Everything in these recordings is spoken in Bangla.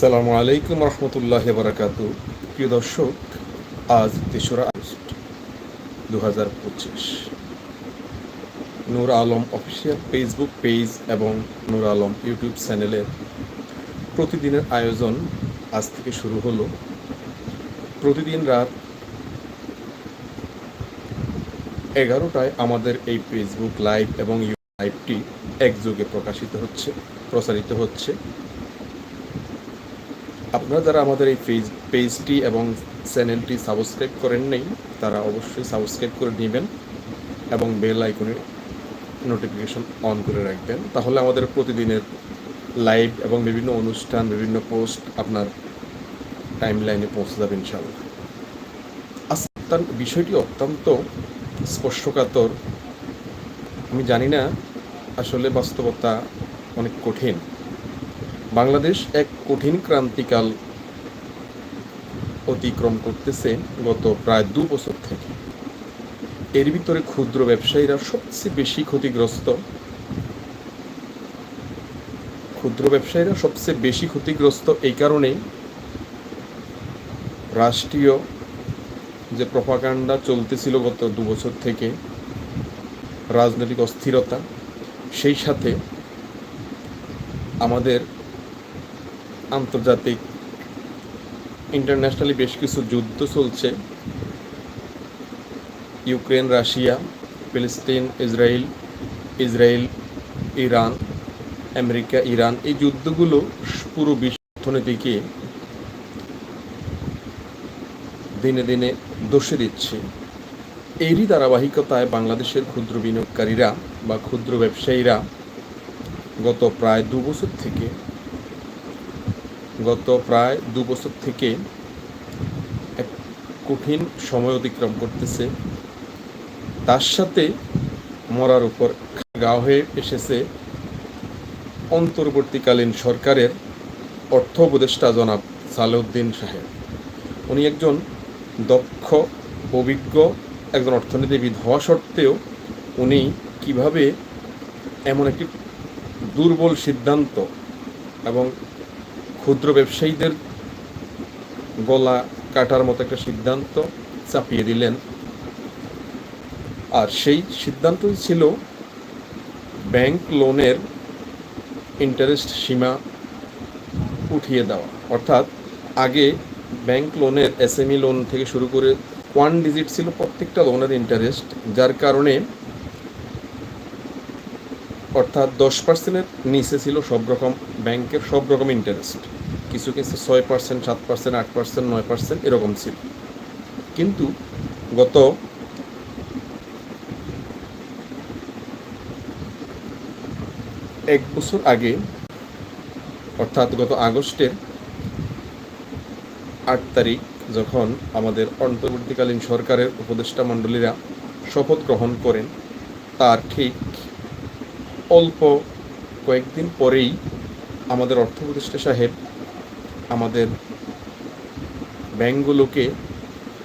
আসসালামু আলাইকুম রহমতুল্লাহ বারাকাত। প্রিয় দর্শক, আজ তেসরা আগস্ট দু হাজার পঁচিশ। Nur Alam official Facebook page এবং নূর আলম ইউটিউব চ্যানেলের প্রতিদিনের আয়োজন আজ থেকে শুরু হলো। প্রতিদিন রাত এগারোটায় আমাদের এই ফেসবুক লাইভ এবং লাইভটি একযোগে প্রকাশিত হচ্ছে, প্রচারিত হচ্ছে। আপনারা যারা আমাদের এই পেজ পেজটি এবং চ্যানেলটি সাবস্ক্রাইব করেন নেই, তারা অবশ্যই সাবস্ক্রাইব করে নেবেন এবং বেল আইকনে নোটিফিকেশন অন করে রাখবেন। তাহলে আমাদের প্রতিদিনের লাইভ এবং বিভিন্ন অনুষ্ঠান, বিভিন্ন পোস্ট আপনার টাইম লাইনে পৌঁছে যাবে ইনশাআল্লাহ। আস্তান বিষয়টি অত্যন্ত স্পর্শকাতর। আমি জানি না আসলে বাস্তবতা অনেক কঠিন। বাংলাদেশ এক কঠিন ক্রান্তিকাল অতিক্রম করতেছে গত প্রায় দু বছর থেকে। এর ভিতরে ক্ষুদ্র ব্যবসায়ীরা সবচেয়ে বেশি ক্ষতিগ্রস্ত। ক্ষুদ্র ব্যবসায়ীরা সবচেয়ে বেশি ক্ষতিগ্রস্ত এই কারণেই রাষ্ট্রীয় যে প্রপাগান্ডা চলতেছিল গত দু বছর থেকে, রাজনৈতিক অস্থিরতা, সেই সাথে আমাদের আন্তর্জাতিক ইন্টারন্যাশনালি বেশ কিছু যুদ্ধ চলছে। ইউক্রেন, রাশিয়া, ফিলিস্তিন Israel Israel Iran, America, Iran, এই যুদ্ধগুলো পুরো বিশ্ব অর্থনীতিকে দিনে দিনে দোষে দিচ্ছে। এরই ধারাবাহিকতায় বাংলাদেশের ক্ষুদ্র বিনিয়োগকারীরা বা ক্ষুদ্র ব্যবসায়ীরা গত প্রায় দু বছর থেকে গত প্রায় দু বছর থেকে এক কঠিন সময় অতিক্রম করতেছে। তার সাথে মরার উপর গা হয়ে এসেছে অন্তর্বর্তীকালীন সরকারের অর্থ উপদেষ্টা জনাব সালেউদ্দিন সাহেব। উনি একজন দক্ষ, অভিজ্ঞ, একজন অর্থনীতিবিদ হওয়া সত্ত্বেও উনি কীভাবে এমন একটি দুর্বল সিদ্ধান্ত এবং ক্ষুদ্র ব্যবসায়ীদের গলা কাটার মতো একটা সিদ্ধান্ত চাপিয়ে দিলেন। আর সেই সিদ্ধান্তই ছিল ব্যাংক লোনের ইন্টারেস্ট সীমা উঠিয়ে দেওয়া। অর্থাৎ আগে ব্যাংক লোনের এসএমই লোন থেকে শুরু করে ওয়ান ডিজিট ছিল প্রত্যেকটা লোনের ইন্টারেস্ট, যার কারণে অর্থাৎ দশ পার্সেন্টের নিচে ছিল সব রকম, ব্যাংকের সব রকম ইন্টারেস্ট। কিছু কিছু ছয় পার্সেন্ট সাত পার্সেন্ট আট পার্সেন্ট নয় পার্সেন্ট এরকম ছিল। কিন্তু গত এক বছর আগে, অর্থাৎ গত আগস্টের আট তারিখ, যখন আমাদের অন্তর্বর্তীকালীন সরকারের উপদেষ্টা মণ্ডলীরা শপথ গ্রহণ করেন, তার ঠিক অল্প কয়েকদিন পরেই আমাদের অর্থ উপদেষ্টা সাহেব আমাদের ব্যাংকগুলোকে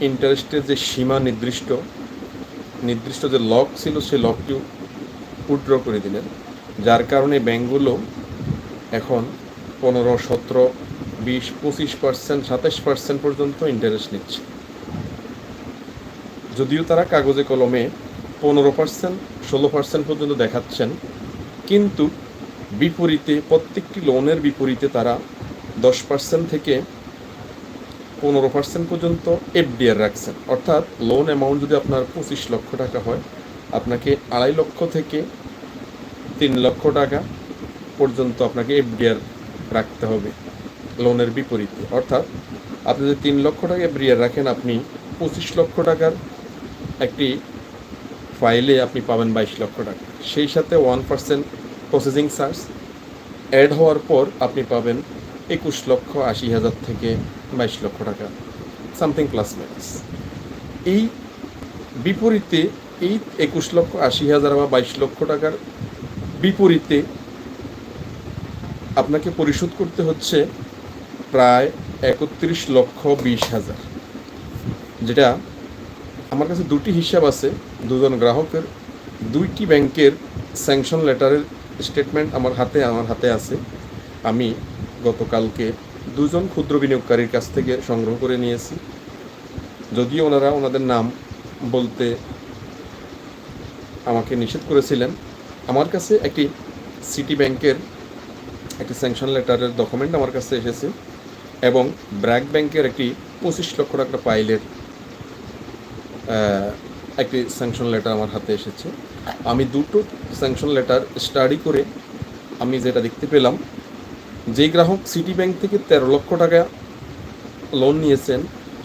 ইন্টারেস্টের যে সীমা নির্দিষ্ট নির্দিষ্ট যে লক ছিল সেই লকটি উড্র করে দিলেন। যার কারণে ব্যাংকগুলো এখন পনেরো, সতেরো, বিশ, পঁচিশ পার্সেন্ট, সাতাশ পার্সেন্ট পর্যন্ত ইন্টারেস্ট নিচ্ছে। যদিও তারা কাগজে কলমে পনেরো পার্সেন্ট, ষোলো পার্সেন্ট পর্যন্ত দেখাচ্ছেন, কিন্তু বিপরীতে, প্রত্যেকটি লোনের বিপরীতে তারা দশ পার্সেন্ট থেকে পনেরো পার্সেন্ট পর্যন্ত এফডিআর রাখছেন। অর্থাৎ লোন অ্যামাউন্ট যদি আপনার পঁচিশ লক্ষ টাকা হয়, আপনাকে আড়াই লক্ষ থেকে তিন লক্ষ টাকা পর্যন্ত আপনাকে এফডিআর রাখতে হবে লোনের বিপরীতে। অর্থাৎ আপনি যদি তিন লক্ষ টাকা এফডিআর রাখেন, আপনি পঁচিশ লক্ষ টাকার একটি ফাইলে আপনি পাবেন বাইশ লক্ষ টাকা। সেই সাথে one percent processing charge add হওয়ার পর আপনি পাবেন একুশ লক্ষ আশি হাজার থেকে বাইশ লক্ষ টাকা সামথিং প্লাস মাইনাস এই বিপরীতে এই একুশ লক্ষ আশি হাজার বা বাইশ লক্ষ টাকার বিপরীতে আপনাকে পরিশোধ করতে হচ্ছে প্রায় একত্রিশ লক্ষ বিশ হাজার। যেটা আমার কাছে দুটি হিসাব আছে, দুজন গ্রাহকের, দুইটি ব্যাংকের স্যাংশন লেটারের স্টেটমেন্ট আমার হাতে আমার হাতে আছে। আমি গতকালকে দুজন ক্ষুদ্র বিনিয়োগকারীর কাছ থেকে সংগ্রহ করে নিয়েছি। যদিও ওনারা ওনাদের নাম বলতে আমাকে নিষেধ করেছিলেন, আমার কাছে একটি সিটি ব্যাংকের একটি স্যাংশন লেটারের ডকুমেন্ট আমার কাছে এসেছে এবং ব্র্যাক ব্যাংকের একটি পঁচিশ লক্ষ টাকা পাইলের একটি স্যাংশন লেটার আমার হাতে এসেছে। আমি দুটো স্যাংশন লেটার স্টাডি করে আমি যেটা দেখতে পেলাম যেই গ্রাহক সিটি ব্যাংক থেকে তেরো লক্ষ টাকা লোন নিয়েছেন,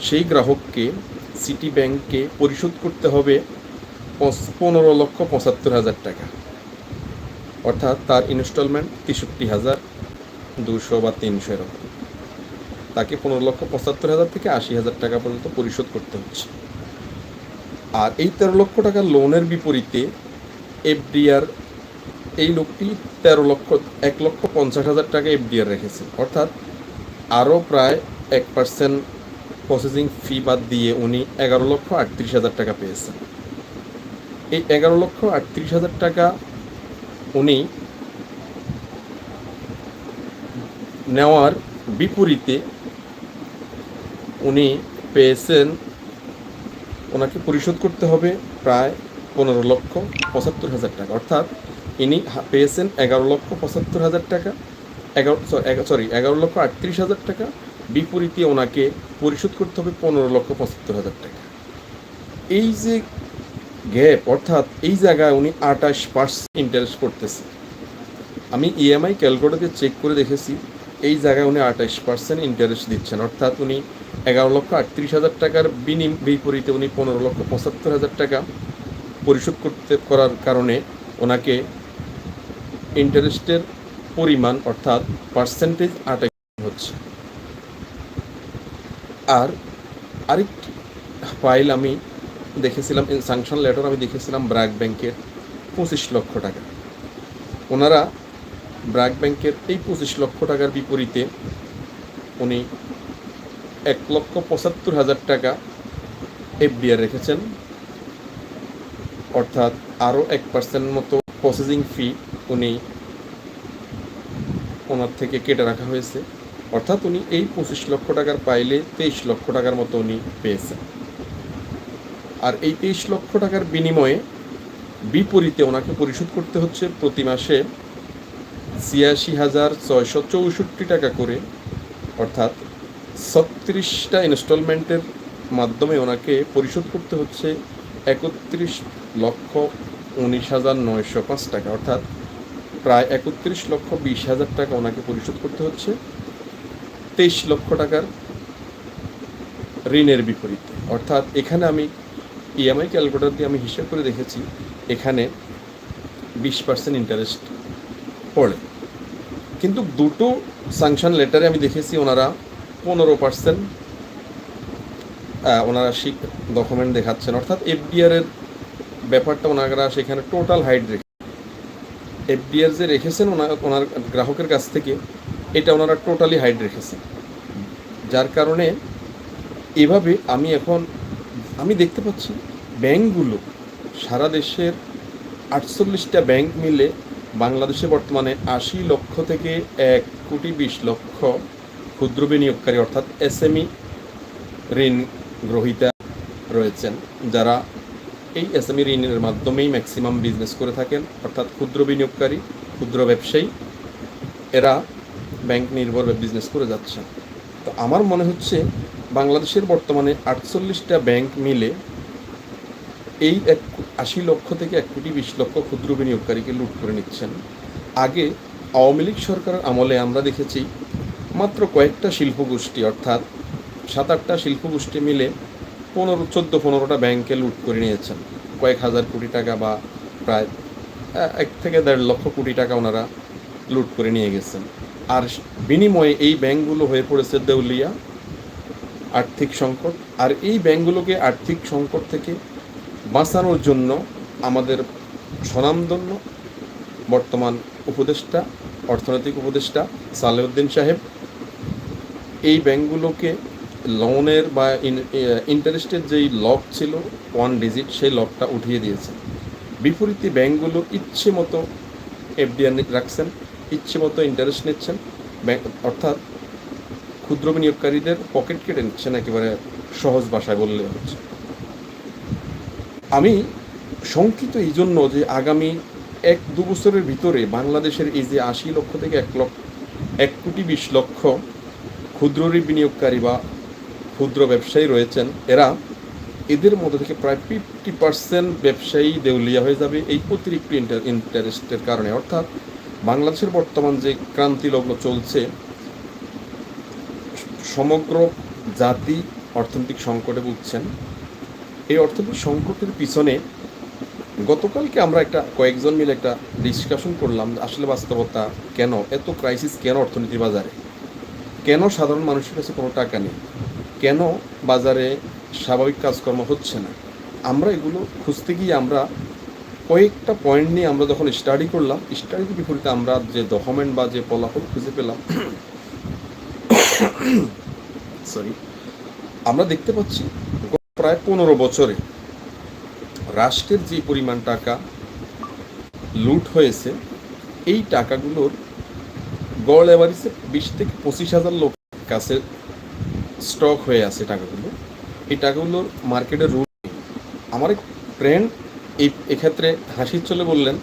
সেই গ্রাহককে সিটি ব্যাংককে পরিশোধ করতে হবে পনেরো লক্ষ পঁচাত্তর হাজার টাকা। অর্থাৎ তার ইনস্টলমেন্ট তেষট্টি হাজার দুশো বা তিনশো এরকম। তাকে পনেরো লক্ষ পঁচাত্তর হাজার থেকে আশি হাজার টাকা পর্যন্ত পরিশোধ করতে হচ্ছে। আর এই তেরো লক্ষ টাকা লোনের বিপরীতে এফডিআর এই লোকটি তেরো লক্ষ, এক লক্ষ পঞ্চাশ হাজার টাকা এফডিআর রেখেছে। অর্থাৎ আরও প্রায় এক পার্সেন্ট প্রসেসিং ফি বাদ দিয়ে উনি এগারো লক্ষ আটত্রিশ হাজার টাকা পেয়েছেন। এই এগারো লক্ষ আটত্রিশ হাজার টাকা উনি নেওয়ার বিপরীতে উনি পেয়েছেন, ওনাকে পরিশোধ করতে হবে প্রায় পনেরো লক্ষ পঁচাত্তর হাজার টাকা। অর্থাৎ ইনি পেয়েছেন এগারো লক্ষ পঁচাত্তর হাজার টাকা, এগারো সরি এগারো লক্ষ আটত্রিশ হাজার টাকা। বিপরীতে ওনাকে পরিশোধ করতে হবে পনেরো লক্ষ পঁচাত্তর হাজার টাকা। এই যে গ্যাপ, অর্থাৎ এই জায়গায় উনি আঠাশ পার্সেন্ট ইন্টারেস্ট করতেছে। আমি E ইএমআই ক্যালকুলেটরে চেক করে দেখেছি, এই জায়গায় উনি আঠাশ পার্সেন্ট ইন্টারেস্ট দিচ্ছেন। অর্থাৎ উনি এগারো লক্ষ আটত্রিশ হাজার টাকার বিনিম, বিপরীতে উনি পনেরো লক্ষ পঁচাত্তর হাজার টাকা পরিশোধ করতে, করার কারণে ওনাকে ইন্টারেস্টের পরিমাণ অর্থাৎ পার্সেন্টেজ আটাশ হচ্ছে। আর আরেকটি ফাইল আমি দেখেছিলাম সাংশন লেটার আমি দেখেছিলাম ব্র্যাক ব্যাংকের পঁচিশ লক্ষ টাকা। ওনারা ব্র্যাক ব্যাংকের এই পঁচিশ লক্ষ টাকার বিপরীতে উনি এক লক্ষ পঁচাত্তর হাজার টাকা এফডিআর রেখেছেন। অর্থাৎ আরও এক পার্সেন্ট মতো প্রসেসিং ফি উনি ওনার থেকে কেটে রাখা হয়েছে। অর্থাৎ উনি এই পঁচিশ লক্ষ টাকার পাইলে তেইশ লক্ষ টাকার মতো উনি পেয়েছেন। আর এই তেইশ লক্ষ টাকার বিনিময়ে বিপরীতে ওনাকে পরিশোধ করতে হচ্ছে প্রতি মাসে ছিয়াশি হাজার ছয়শো চৌষট্টি টাকা করে, অর্থাৎ ছত্রিশটা ইনস্টলমেন্টের মাধ্যমে ওনাকে পরিশোধ করতে হচ্ছে একত্রিশ লক্ষ উনিশ হাজার নয়শো পাঁচ টাকা, অর্থাৎ প্রায় একত্রিশ লক্ষ বিশ হাজার টাকা ওনাকে পরিশোধ করতে হচ্ছে। তেইশ লক্ষ টাকার ঋণের বিপরীতে। অর্থাৎ এখানে আমি ইএমআই ক্যালকুলেটর দিয়ে আমি হিসাব করে দেখেছি, এখানে বিশ পার্সেন্ট ইন্টারেস্ট পড়ে। কিন্তু দুটো সাংশন লেটারে আমি দেখেছি, ওনারা পনেরো পার্সেন্ট ওনারা সেই ডকুমেন্ট দেখাচ্ছেন। অর্থাৎ এফডিআর এর ব্যাপারটা ওনারা সেখানে টোটাল হাইট এফডিআর যে রেখেছেন ওনার ওনার গ্রাহকের কাছ থেকে, এটা ওনারা টোটালি হাইড রেখেছেন। যার কারণে এভাবে আমি এখন, আমি দেখতে পাচ্ছি ব্যাংকগুলো, সারা দেশের আটচল্লিশটা ব্যাংক মিলে বাংলাদেশে বর্তমানে আশি লক্ষ থেকে এক কোটি বিশ লক্ষ ক্ষুদ্র বিনিয়োগকারী, অর্থাৎ এস এসএমই ঋণ গ্রহীতা রয়েছেন, যারা এই এসএমই ঋণের মাধ্যমেই ম্যাক্সিমাম বিজনেস করে থাকেন, অর্থাৎ ক্ষুদ্র বিনিয়োগকারী, ক্ষুদ্র ব্যবসায়ী, এরা ব্যাংক নির্ভর বিজনেস করে যাচ্ছেন। তো আমার মনে হচ্ছে বাংলাদেশের বর্তমানে আটচল্লিশটা ব্যাংক মিলে এই এক আশি লক্ষ থেকে এক কোটি বিশ লক্ষ ক্ষুদ্র বিনিয়োগকারীকে লুট করে নিচ্ছেন। আগে আওয়ামী লীগ সরকারের আমলে আমরা দেখেছি মাত্র কয়েকটা শিল্পগোষ্ঠী, অর্থাৎ সাত আটটা শিল্পগোষ্ঠী মিলে পনেরো, চোদ্দ, পনেরোটা ব্যাংকে লুট করে নিয়েছেন। কয়েক হাজার কোটি টাকা বা প্রায় এক থেকে দেড় লক্ষ কোটি টাকা ওনারা লুট করে নিয়ে গেছেন। আর বিনিময়ে এই ব্যাংকগুলো হয়ে পড়েছে দেউলিয়া, আর্থিক সংকট। আর এই ব্যাংকগুলোকে আর্থিক সংকট থেকে বাঁচানোর জন্য আমাদের স্বনামধন্য বর্তমান উপদেষ্টা, অর্থনৈতিক উপদেষ্টা সালেউদ্দিন সাহেব এই ব্যাংকগুলোকে লোনের বা ইন্টারেস্টের যেই লক ছিল ওয়ান ডিজিট সেই লকটা উঠিয়ে দিয়েছে। বিপরীতে ব্যাংকগুলো ইচ্ছে মতো এফডিআর রাখছেন, ইচ্ছে মতো ইন্টারেস্ট নিচ্ছেন, ব্যাংক, অর্থাৎ ক্ষুদ্র বিনিয়োগকারীদের পকেট কেটে নিচ্ছেন একেবারে সহজ ভাষায় বললে হচ্ছে। আমি শঙ্কিত এই জন্য যে আগামী এক, দু বছরের ভিতরে বাংলাদেশের এই যে আশি লক্ষ থেকে এক লক্ষ, এক কোটি বিশ লক্ষ ক্ষুদ্র বিনিয়োগকারী বা ক্ষুদ্র ব্যবসায়ী রয়েছেন, এরা এদের মধ্যে থেকে প্রায় ফিফটি পার্সেন্ট ব্যবসায়ী দেউলিয়া হয়ে যাবে এই অতিরিক্ত ইন্টার ইন্টারেস্টের কারণে। অর্থাৎ বাংলাদেশের বর্তমান যে ক্রান্তি লগ্ন চলছে, সমগ্র জাতি অর্থনৈতিক সংকটে ভুগছেন। এই অর্থনৈতিক সংকটের পিছনে গতকালকে আমরা একটা, কয়েকজন মিলে একটা ডিসকাশন করলাম আসলে বাস্তবতা কেন, এত ক্রাইসিস কেন অর্থনীতি বাজারে? কেন সাধারণ মানুষের কাছে কোনো টাকা নেই? কেন বাজারে স্বাভাবিক কাজকর্ম হচ্ছে না? আমরা এগুলো খুঁজতে গিয়ে আমরা কয়েকটা পয়েন্ট নিয়ে আমরা যখন স্টাডি করলাম স্টাডির বিপরীতে আমরা যে ডকুমেন্ট বা যে ফলাফল খুঁজে পেলাম সরি আমরা দেখতে পাচ্ছি প্রায় পনেরো বছরে রাষ্ট্রের যে পরিমাণ টাকা লুট হয়েছে, এই টাকাগুলোর গড় এভারেজে বিশ থেকে পঁচিশ হাজার লোক কাছে স্টক হয়ে আছে টাকাগুলো। এই টাকাগুলোর মার্কেটে রুট আমার এক ফ্রেন্ড এই, এক্ষেত্রে হাসির চলে বললেন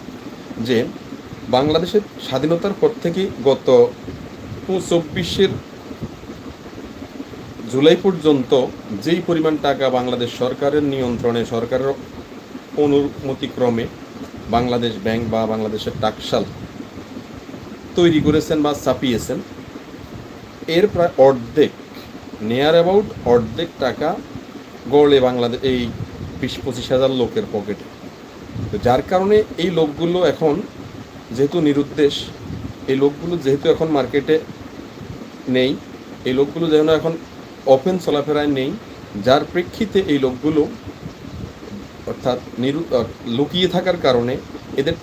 যে, বাংলাদেশের স্বাধীনতার পর থেকে গত চব্বিশের জুলাই পর্যন্ত যেই পরিমাণ টাকা বাংলাদেশ সরকারের নিয়ন্ত্রণে, সরকারের অনুমতিক্রমে বাংলাদেশ ব্যাংক বা বাংলাদেশের টাকশাল তৈরি করেছেন বা ছাপিয়েছেন, এর প্রায় অর্ধেক নিয়ার অ্যাবাউট অর্ধেক টাকা গড়লে বাংলাদেশ এই বিশ পঁচিশ হাজার লোকের পকেটে তো যার কারণে এই লোকগুলো এখন যেহেতু নিরুদ্দেশ, এই লোকগুলো যেহেতু এখন মার্কেটে নেই, এই লোকগুলো যেন এখন ওপেন চলাফেরায় নেই, যার প্রেক্ষিতে এই লোকগুলো অর্থাৎ নিরু লুকিয়ে থাকার কারণে এদের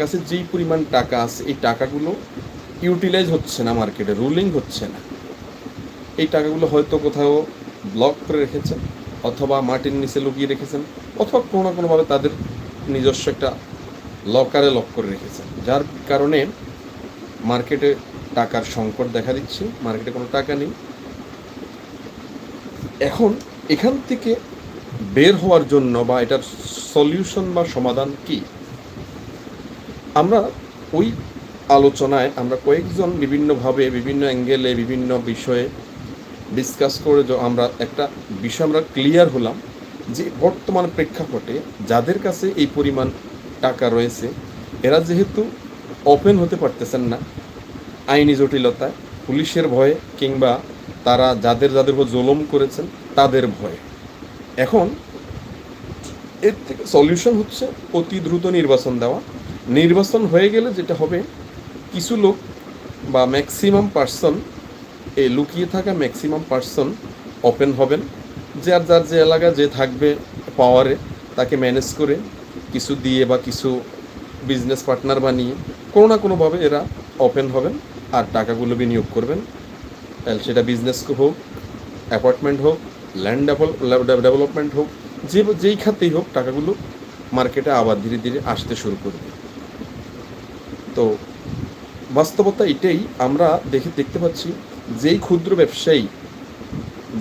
কাছে যেই পরিমাণ টাকা আছে, এই টাকাগুলো ইউটিলাইজ হচ্ছে না মার্কেটে রুলিং হচ্ছে না। এই টাকাগুলো হয়তো কোথাও ব্লক করে রেখেছেন অথবা মাটির নিচে লুকিয়ে রেখেছেন অথবা কোনো না কোনোভাবে তাদের নিজস্ব একটা লকারে লক করে রেখেছেন। যার কারণে মার্কেটে টাকার সংকট দেখা দিচ্ছে মার্কেটে কোনো টাকা নেই। এখন এখান থেকে বের হওয়ার জন্য বা এটার সলিউশন বা সমাধান কি? আমরা ওই আলোচনায় আমরা কয়েকজন বিভিন্নভাবে, বিভিন্ন অ্যাঙ্গেলে বিভিন্ন বিষয়ে ডিসকাস করে আমরা একটা বিষয় আমরা ক্লিয়ার হলাম যে বর্তমান প্রেক্ষাপটে যাদের কাছে এই পরিমাণ টাকা রয়েছে, এরা যেহেতু ওপেন হতে পারতেছেন না, আইনি জটিলতায় পুলিশের ভয়ে কিংবা তারা যাদের যাদের উপর জুলুম করেছেন, তাদের ভয়ে। এখন এর থেকে সলিউশন হচ্ছে অতি দ্রুত নির্বাচন দেওয়া। নির্বাচন হয়ে গেলে যেটা হবে, কিছু লোক বা ম্যাক্সিমাম পার্সন এই লুকিয়ে থাকা ম্যাক্সিমাম পার্সন ওপেন হবেন। যার যার যে এলাকা যে থাকবে পাওয়ারে তাকে ম্যানেজ করে কিছু দিয়ে বা কিছু বিজনেস পার্টনার বানিয়ে কোনো না কোনোভাবে এরা ওপেন হবেন আর টাকাগুলো বিনিয়োগ করবেন। সেটা বিজনেস হোক অ্যাপার্টমেন্ট হোক ল্যান্ড ডেভেলপমেন্ট হোক, যে, যেই খাতেই হোক টাকাগুলো মার্কেটে আবার ধীরে ধীরে আসতে শুরু করবে তো বাস্তবতা এটাই, আমরা দেখে, দেখতে পাচ্ছি যেই ক্ষুদ্র ব্যবসায়ী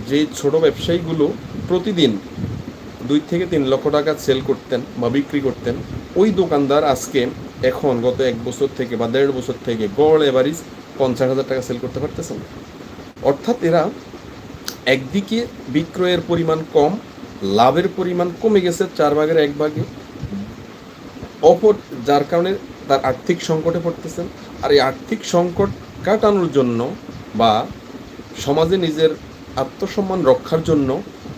যে ছোট ব্যবসায়ীগুলো প্রতিদিন দুই থেকে তিন লক্ষ টাকা সেল করতেন বা বিক্রি করতেন, ওই দোকানদার আজকে এখন গত এক বছর থেকে বা দেড় বছর থেকে গড় এভারেজ পঞ্চাশ হাজার টাকা সেল করতে পারতেছেন। অর্থাৎ এরা একদিকে বিক্রয়ের পরিমাণ কম, লাভের পরিমাণ কমে গেছে চার ভাগের এক ভাগে। অপর, যার কারণে তার আর্থিক সংকটে পড়তেছেন। আর এই আর্থিক সংকট কাটানোর জন্য বা সমাজে নিজের আত্মসম্মান রক্ষার জন্য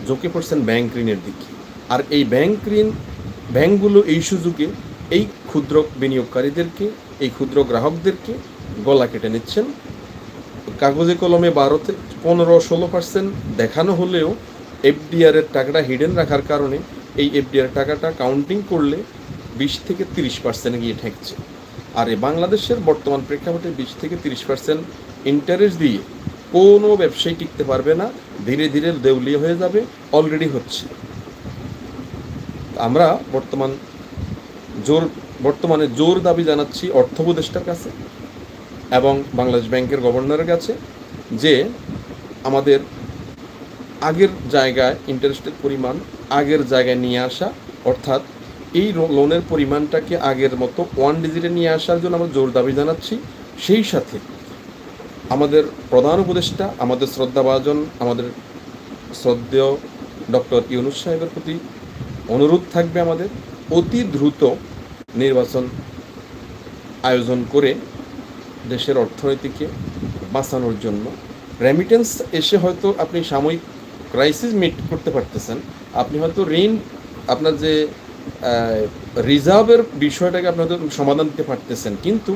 ঝুঁকে পড়ছেন ব্যাংক ঋণের দিকে। আর এই ব্যাংক ঋণ, ব্যাংকগুলো এই সুযোগে এই ক্ষুদ্র বিনিয়োগকারীদেরকে, এই ক্ষুদ্র গ্রাহকদেরকে গলা কেটে নিচ্ছেন। কাগজে কলমে বারোতে পনেরো ষোলো পার্সেন্ট দেখানো হলেও এফডিআরের টাকাটা হিডেন রাখার কারণে এই এফডিআর টাকাটা কাউন্টিং করলে বিশ থেকে তিরিশ পার্সেন্ট গিয়ে ঠেকছে। আর এই বাংলাদেশের বর্তমান প্রেক্ষাপটে বিশ থেকে তিরিশ পার্সেন্ট ইন্টারেস্ট দিয়ে কোনো ব্যবসায়ী টিকতে পারবে না, ধীরে ধীরে দেউলিয়া হয়ে যাবে অলরেডি হচ্ছে। আমরা বর্তমান জোর, বর্তমানে জোর দাবি জানাচ্ছি অর্থ উপদেষ্টার কাছে এবং বাংলাদেশ ব্যাংকের গভর্নরের কাছে যে আমাদের আগের জায়গায় ইন্টারেস্টের পরিমাণ আগের জায়গায় নিয়ে আসা, অর্থাৎ এই লোনের পরিমাণটাকে আগের মতো ওয়ান ডিজিটে নিয়ে আসার জন্য আমরা জোর দাবি জানাচ্ছি। সেই সাথে আমাদের প্রধান উপদেষ্টা, আমাদের শ্রদ্ধাভাজন, আমাদের শ্রদ্ধেয় ডক্টর ইউনুস সাহেবের প্রতি অনুরোধ থাকবে আমাদের। অতি দ্রুত নির্বাচন আয়োজন করে দেশের অর্থনীতিকে বাঁচানোর জন্য। রেমিটেন্স এসে হয়তো আপনি সাময়িক ক্রাইসিস মিট করতে পারতেছেন। আপনি হয়তো ঋণ, আপনার যে রিজার্ভের বিষয়টাকে আপনি হয়তো সমাধান দিতে পারতেছেন। কিন্তু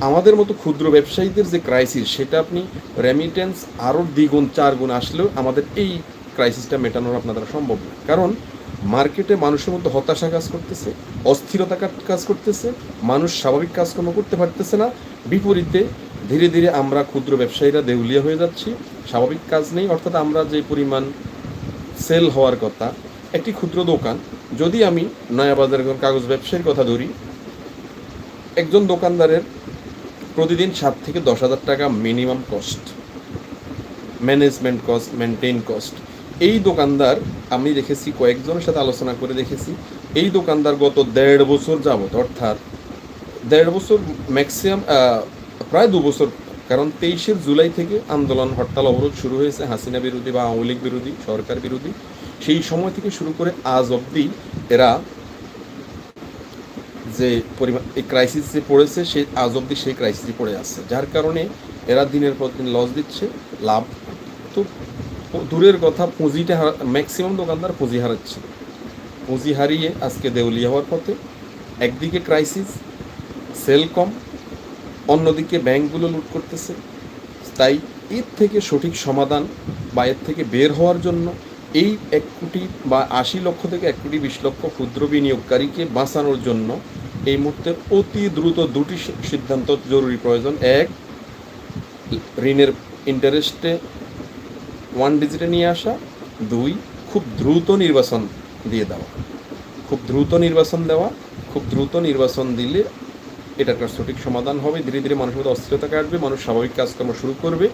আমাদের মতো ক্ষুদ্র ব্যবসায়ীদের যে ক্রাইসিস সেটা আপনি রেমিটেন্স আরও দ্বিগুণ চার গুণ আসলেও আমাদের এই ক্রাইসিসটা মেটানোর আপনার দ্বারা সম্ভব না কারণ মার্কেটে মানুষের মধ্যে হতাশা কাজ করতেছে, অস্থিরতা কাজ করতেছে, মানুষ স্বাভাবিক কাজকর্ম করতে পারতেছে না। বিপরীতে ধীরে ধীরে আমরা ক্ষুদ্র ব্যবসায়ীরা দেউলিয়া হয়ে যাচ্ছি, স্বাভাবিক কাজ নেই। অর্থাৎ আমরা যে পরিমাণ সেল হওয়ার কথা, একটি ক্ষুদ্র দোকান, যদি আমি নয়াবাজারের কোনো কাগজ ব্যবসায়ীর কথা ধরি, একজন দোকানদারের প্রতিদিন সাত থেকে দশ হাজার টাকা minimum cost management cost maintain cost এই দোকানদার, আমি দেখেছি, কয়েকজনের সাথে আলোচনা করে দেখেছি। এই দোকানদার গত দেড় বছর যাবত, অর্থাৎ দেড় বছর ম্যাক্সিমাম প্রায় দু বছর, কারণ তেইশের জুলাই থেকে আন্দোলন, হরতাল অবরোধ শুরু হয়েছে, হাসিনা বিরোধী বা আওয়ামী লীগ বিরোধী, সরকার বিরোধী। সেই সময় থেকে শুরু করে আজ অবধি এরা যে পরিমাণ এই ক্রাইসিস যে পড়েছে, সে আজ অবধি সেই ক্রাইসিসে পড়ে আসছে যার কারণে এরা দিনের পর দিন লস দিচ্ছে, লাভ তো দূরের কথা, পুঁজিটা ম্যাক্সিমাম দোকানদার পুঁজি হারাচ্ছে। পুঁজি হারিয়ে আজকে দেউলিয়া হওয়ার পথে একদিকে ক্রাইসিস সেল কম, অন্যদিকে ব্যাংকগুলো লুট করতেছে। তাই এর থেকে সঠিক সমাধান বা এর থেকে বের হওয়ার জন্য এই এক কোটি বা আশি লক্ষ থেকে এক কোটি বিশ লক্ষ ক্ষুদ্র বিনিয়োগকারীকে বাঁচানোর জন্য এই মুহূর্তে অতি দ্রুত দুটি সিদ্ধান্ত জরুরি প্রয়োজন। এক, ঋণের ইন্টারেস্টে ওয়ান ডিজিটে নিয়ে আসা। দুই, খুব দ্রুত নির্বাচন দিয়ে দেওয়া। খুব দ্রুত নির্বাচন দেওয়া, খুব দ্রুত নির্বাচন দিলে এটা একটা সঠিক সমাধান হবে। ধীরে ধীরে মানুষের মধ্যে অস্থিরতা কাটবে, মানুষ স্বাভাবিক কাজকর্ম শুরু করবে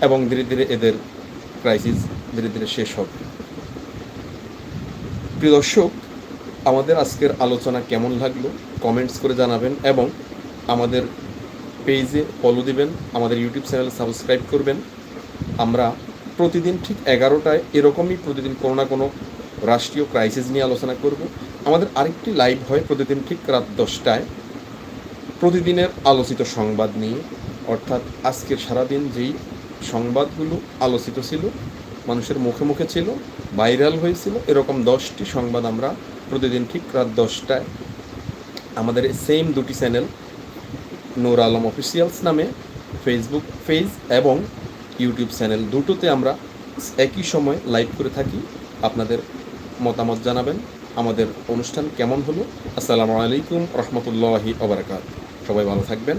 এবং ধীরে ধীরে এদের ক্রাইসিস ধীরে ধীরে শেষ হবে। প্রিয় দর্শক, আমাদের আজকের আলোচনা কেমন লাগল? কমেন্টস করে জানাবেন এবং আমাদের পেজে ফলো দিবেন, আমাদের ইউটিউব চ্যানেল সাবস্ক্রাইব করবেন। আমরা প্রতিদিন ঠিক এগারোটায় এরকমই প্রতিদিন কোনো না কোনো রাষ্ট্রীয় ক্রাইসিস নিয়ে আলোচনা করব। আমাদের আরেকটি লাইভ হয় প্রতিদিন ঠিক রাত দশটায়। প্রতিদিনের আলোচিত সংবাদ নিয়ে, অর্থাৎ আজকের সারাদিন যেই সংবাদগুলো আলোচিত ছিল, মানুষের মুখে মুখে ছিল ভাইরাল হয়েছিল, এরকম দশটি সংবাদ আমরা প্রতিদিন ঠিক রাত দশটায় আমাদের সেম দুটি চ্যানেল নূর আলম অফিসিয়ালস নামে ফেসবুক পেজ এবং ইউটিউব চ্যানেল দুটোতে আমরা একই সময় লাইভ করে থাকি। আপনাদের মতামত জানাবেন, আমাদের অনুষ্ঠান কেমন হলো? আসসালামু আলাইকুম, রহমতুল্লাহি ওবরাকাত সবাই ভালো থাকবেন।